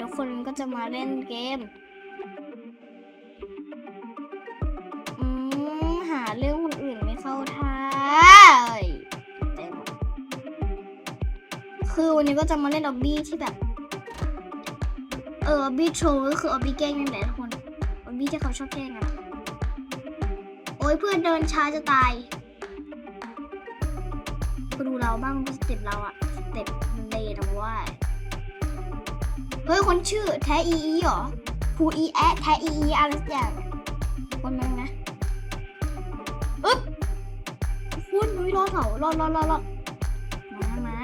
ทุกคนก็จะมาเล่นเกมอืมหาเรื่องคนอื่นไม่เข้าท่าคือวันนี้ก็จะมาเล่นออบบี้ที่แบบ เออออบบี้โชว์ก็คือออบบี้แกล้งนั่นแหละทุกคนออบบี้ที่เขาชอบแกล้งอะโอ้ยเพื่อนเดินช้าจะตายก็ดูเราบ้างสเต็ปเราอะสเต็ปมันเลนะว่า เฮ้ย คนชื่อแท้อีอีเหรอภูอีแอะแท้อีอีอะไรสักอย่างคนนึงนะอึ๊บคุณนุ้ยรอดเหรอรอดรอดรอดรอดมามา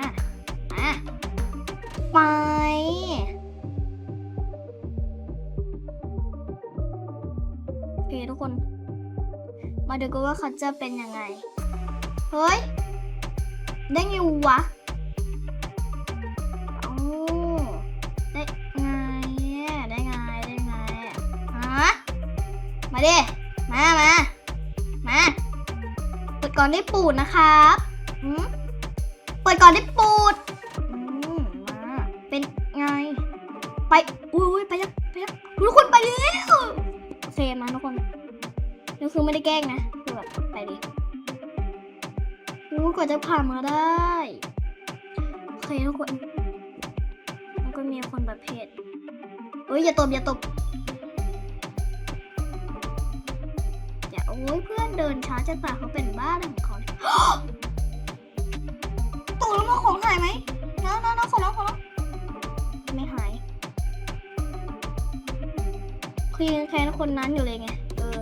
มาไปโอเคทุกคน มาดูกันว่าเขาจะเป็นยังไง เฮ้ย ได้ไงวะ ดิ มา มา มา เปิดก่อนได้ปูดนะครับอืมเปิดก่อนได้ปูดอืมมาเป็นไง ไป อุ้ยไปแล้วไปแล้วทุกคนไปแล้วโอเคมาทุกคนนี่คือไม่ได้แกล้งนะคือแบบไปดิอู้กว่าจะผ่านมาได้โอเคทุกคนแล้วก็มีคนประเภทเอ้ยอย่าตบอย่าตบ โอ้ยเพื่อนเดินช้าจะตายเขาเป็นบ้าอะไรของเขาตกแล้วมาของหายไหมนะนะนะของน้องของน้องไม่หายคือยังแค้นคนนั้นอยู่เลยไง เออ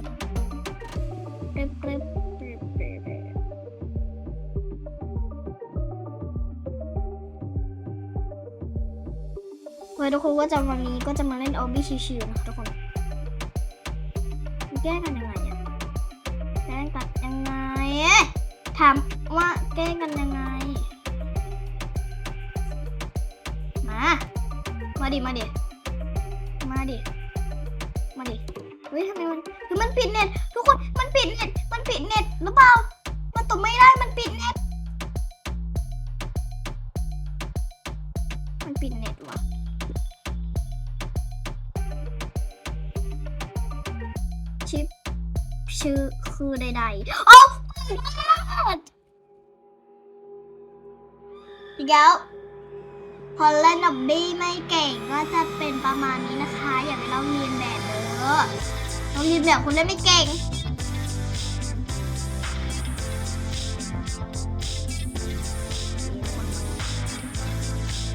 เร็บเร็บเร็บเร็บเร็บเฮ้ยทุกคนก็จะวันนี้ก็จะมาเล่นออบบี้ชิวๆนะทุกคน แก้กันยังไง ถามว่าแก้กันยังไง มา มาดิ มาดิ มาดิ มาดิ เฮ้ยทำไมมันคือมันปิดเน็ตทุกคน มันปิดเน็ต มันปิดเน็ตหรือเปล่า มันตกไม่ได้ มันปิดเน็ต มันปิดเน็ตว่ะชิปชื่อคือใดๆโอ้ อีกแล้วพอเล่นดับบี้ไม่เก่งก็จะเป็นประมาณนี้นะคะ อย่าไปเล่าเรียนแบบเด้อเราเรียนแบบคนเล่นไม่เก่ง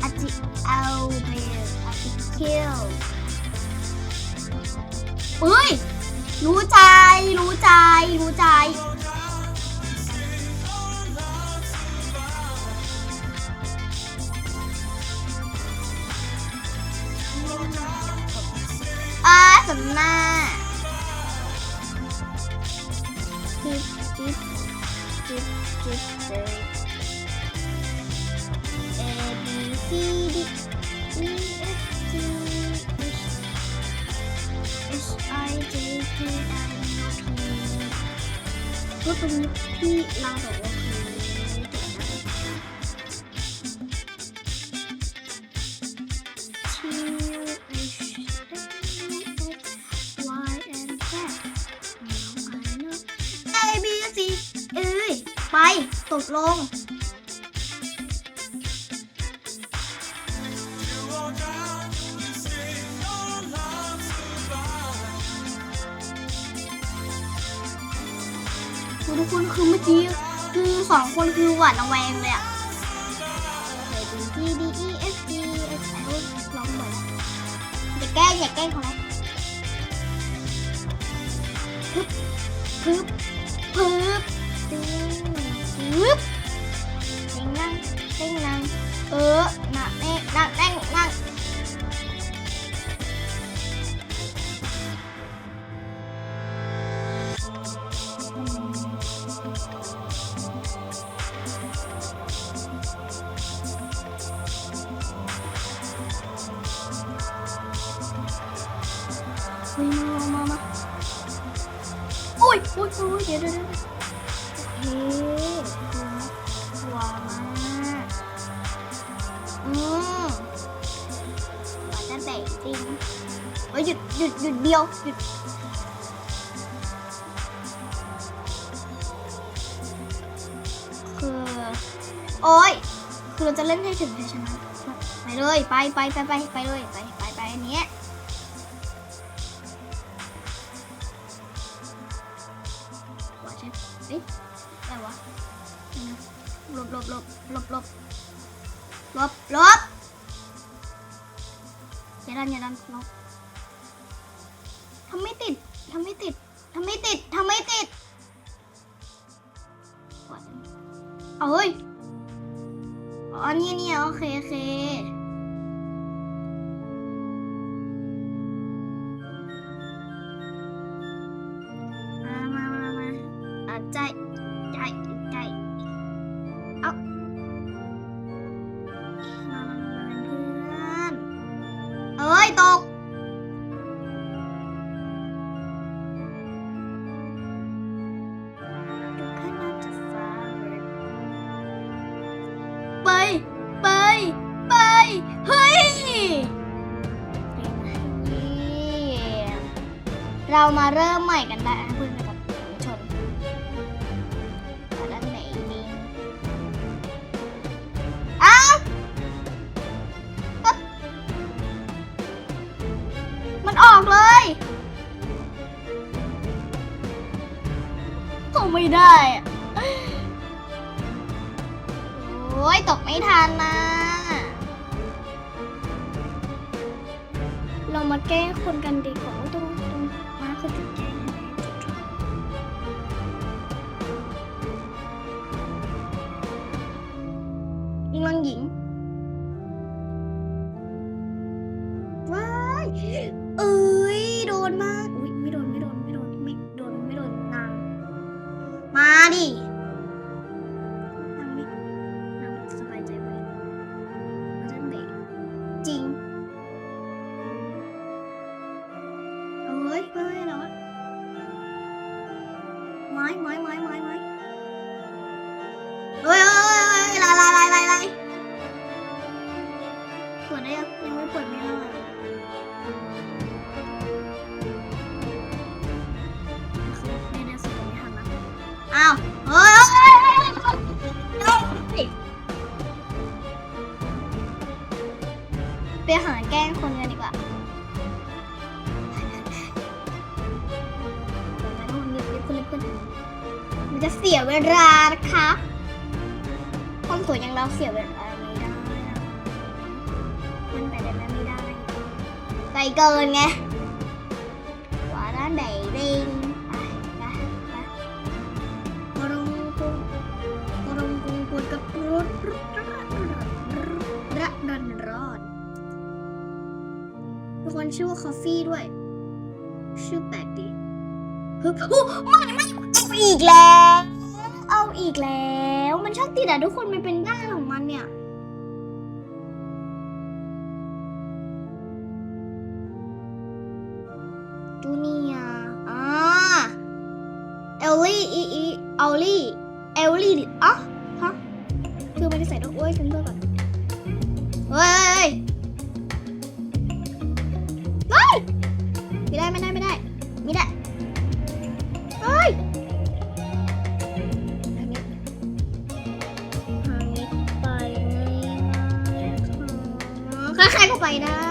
อาจิเอาเบลอาจิเคิลเฮ้ย รู้ใจ รู้ใจ รู้ใจ จิ๊บจิ๊บจิ๊บจิ๊บเลย A B C D E F G H I J K L M N O P ก็ตรงนี้ ลง ทุกคนคือเมื่อกี้คือสองคนคือหวาดระแวงเลยอะ A B C D E F G H I ร้องเหมือนอย่าแก้อย่าแกล้งเขานะพึบพึบพึบ นั่งเต็งนั่งเออหนักแน่ หยุดหยุดเดียวหยุดคือโอ้ยคือเราจะเล่นให้ถึงใชัยชนะไปเลยไปไปไปไปไปเลยไปไปไปอันนี้ว่าใช่เอ๊ะอะไรวะลบลบลบลบลบลบลบอย่าดันอย่าดันหลบ เค เรามาเริ่มใหม่กันได้นะเพื่อนกับผู้ชมมาด้านไหนดีอ้าวอ๊ะมันออกเลยตกไม่ได้อะโอ้ยตกไม่ทันนะเรามาแก้คนกันดีกว่า ยังยังไม่เปิดไม่ได้คือในเดือนสิบไม่ทันนะอ้าวเฮ้ยเฮ้ยเฮ้ยเฮ้ยเฮ้ยไปหาแกล้งคนกันดีกว่ามันจะเสียเวลานะคะความสวยอย่างเราเสียเวลา ไกลเกินไงว่าด้านไหนดิงไปไปไปกรุงกรุงกรุงกรุงกรุงกับรถระดันร้อดทุกคนชื่อว่าคอฟฟี่ด้วย ชื่อแปลกดีเฮ้ยโอ้มันมันเอาอีกแล้ว เอาอีกแล้ว มันชอบติดอะทุกคน คือไม่ได้ใส่ดอกอ้วยเซนเตอร์ก่อนเฮ้ยเฮ้ยไม่ได้ไม่ได้ไม่ได้ไม่ได้เฮ้ยทางนี้ทางนี้ไปง่ายๆค่ะใครๆก็ไปได้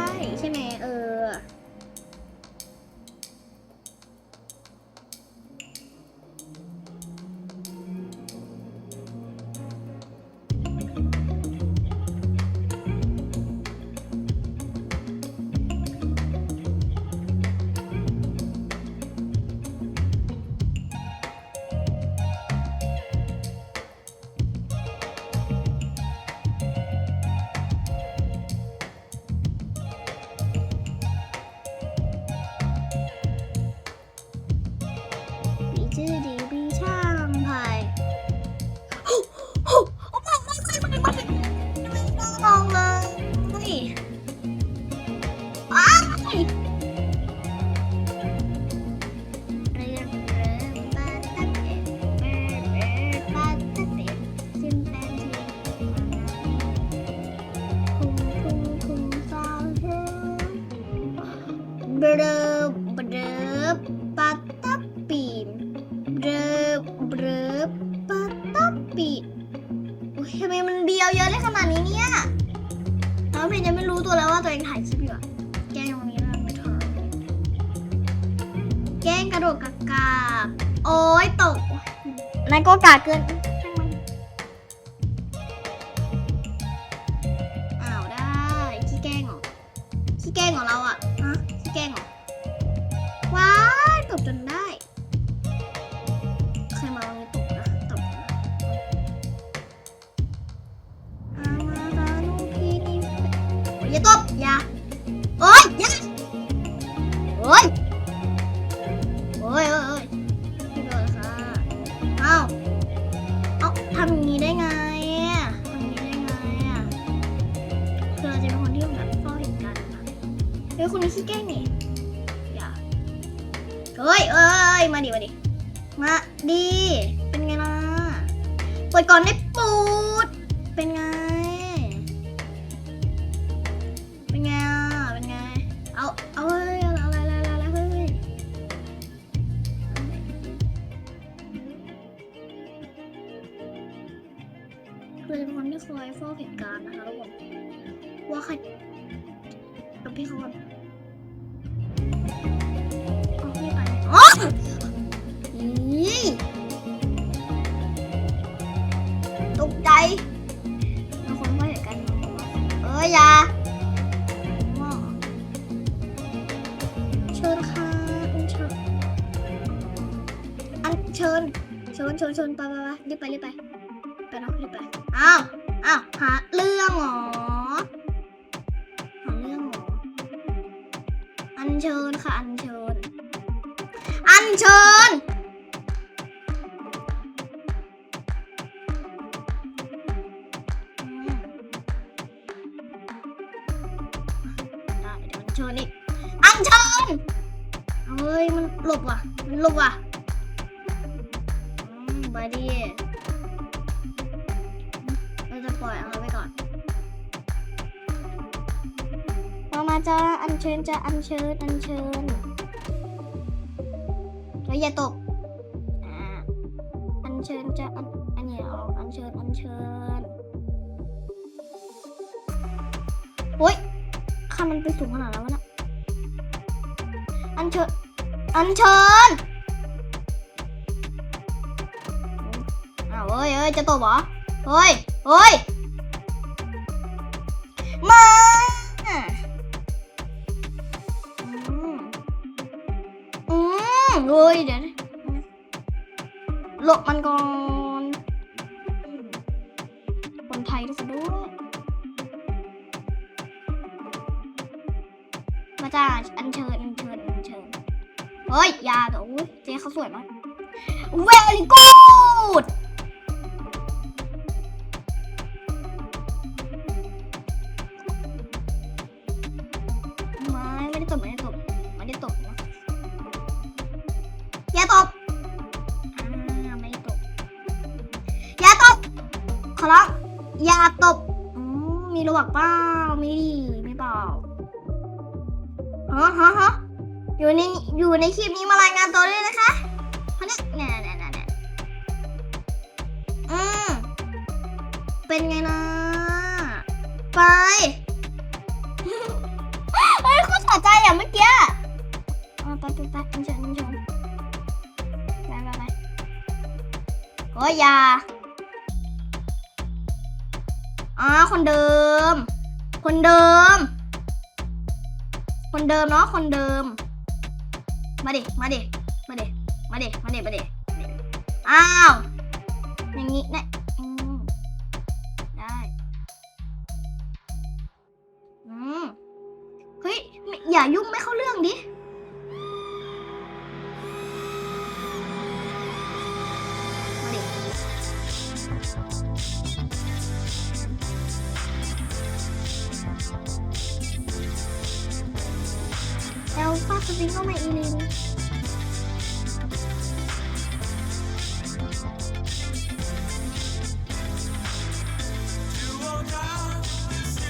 นั่น เฮ้ยเอ้ยมาดิมาดิมาดีเป็นไงล่ะเปิดก่อนได้ปูดเป็นไง ตกใจมีคนไม่เห็นกันเอ้ยอยาว้าเชิญค่ะอันเชิญอันเชิญเชิญเชิญเชิญไปไปไปรีบไปรีบไปไปเนาะรีบไปอ้าวอ้าวหาเรื่องเหรอหาเรื่องเหรออัญเชิญค่ะอัญเชิญอัญเชิญ เดี๋ยวอัญเชิญอีกอัญเชิญเฮ้ยมันหลบว่ะ มันหลบว่ะอืมไปดิเราจะปล่อยเอาไว้ก่อนมามาจ้าอัญเชิญจ้าอัญเชิญอัญเชิญแล้วอย่าตกอ่าอัญเชิญจ้าอันอันนี้เอาอัญเชิญอัญเชิญ ไปสูงขนาดนั้นวะนะอัญเชิญ อัญเชิญอ้าวเฮ้ยเฮ้ยจะตกเหรอ เฮ้ย เฮ้ย มาอืมเฮ้ยเดี๋ยวนะหลบมันก่อน จ้าอันเชิญอันเชิญอันเชิญเฮ้ยยาเดี๋ยวอุ๊ยเจ๊เขาสวยมาก very good ไม่ไม่ได้ตบไม่ได้ตบไม่ได้ตบนะอย่าตบอ่าไม่ตบอย่าตบขอร้องอย่าตบมีระหว่างปล่า อยู่ในอยู่ในคลิปนี้มารายงานตัวด้วยนะคะเพราะเนี่ยเนี่ยเนี่ยเนี่ยอืมเป็นไงนะไปเฮ้ยเขาสะใจอะเมื่อกี้อะไปไปไปอันเชิญอันชิญไปไปไปโอ้ยยาอ่าคนเดิม คนเดิม คนเดิมเนาะคนเดิม มาดิ มาดิ มาดิ มาดิ มาดิ มาดิ อ้าว อย่างนี้เนี่ย แล้วป้ามาอีลิง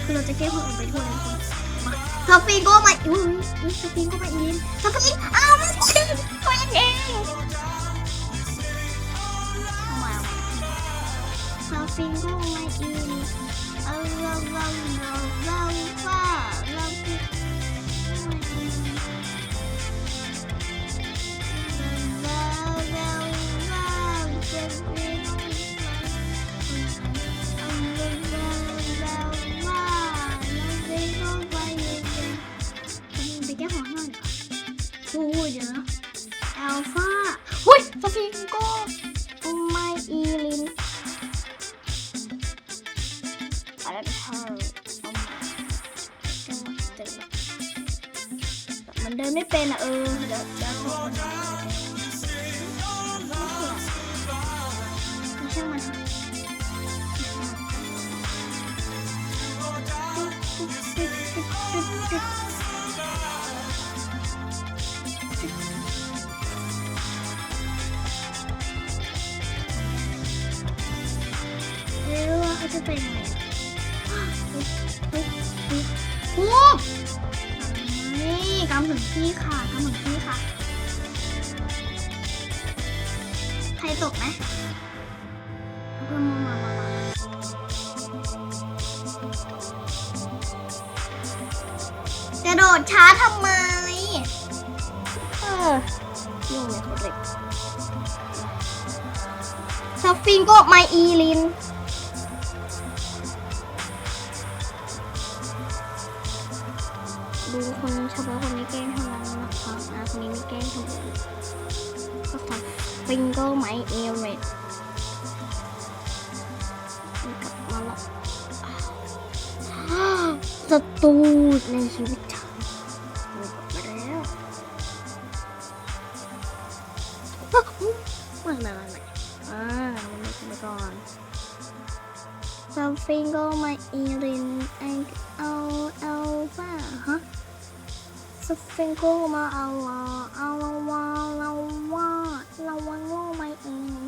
คือเราจะแก้คนอื่นไปทั่วเลยทุกคนมาสฟิงโกมาอุ้ยอุ้ยสฟิงโกมาอีนสฟิง มันเดินไม่เป็นอะเออเดี๋ยวเดี๋ยวขอคนหนึ่งไม่ใช่มันไม่รู้ว่าเขาจะเป็นไงโอ้ นี่กำถึงที่ค่ะกำถึงที่ค่ะ ใครตกไหมเพิ่มมามามามาจะโดดช้าทำไม เออยุ่งเลยโคตรเล็กสฟิงโกไมอีลิน ดูคนเฉพาะคนนี้แกล้งเท่านั้นนะคะอะคนนี้ไม่แกล้งคนอื่นก็ทำฟิงเกิลไมเอเรตกลับมาล้วอ้าวสตูในชีวิตเธอมันกลับมาแล้วอ้าไม่ไม่ไม่ไม่อ่ามันไม่ขึ้นไปก่อน Something go my earring ซึ่งพวกมาเอาว่าเอาว่าเราว่าเราว่าโง่ไม่เอง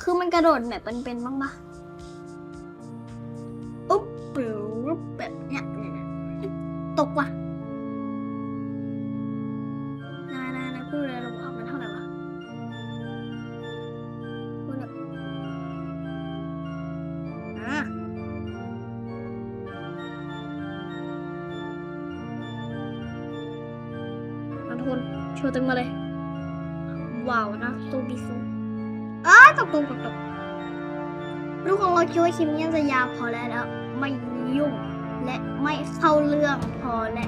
คือมันกระโดดแบบเป็นๆบ้างปะอุ๊บปิ๊บแบบเนี้ยเนี่ยเนี่ยตกว่ะ โชว์ตึงมาเลย ว้าวนะซูบิซูอ้าตกตกตกตกลูกของเราคิดว่าคลิปนี้จะยาวพอแล้วแล้ว ไม่ยุ่งและไม่เข้าเรื่องพอและ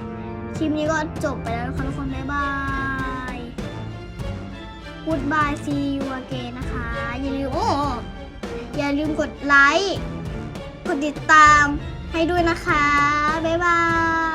คลิปนี้ก็จบไปแล้วนะคะทุกคนบ๊ายบาย Goodbye see you again นะคะ อย่าลืมโอ้อย่าลืมกดไลค์ กดติดตามให้ด้วยนะคะ บ๊ายบาย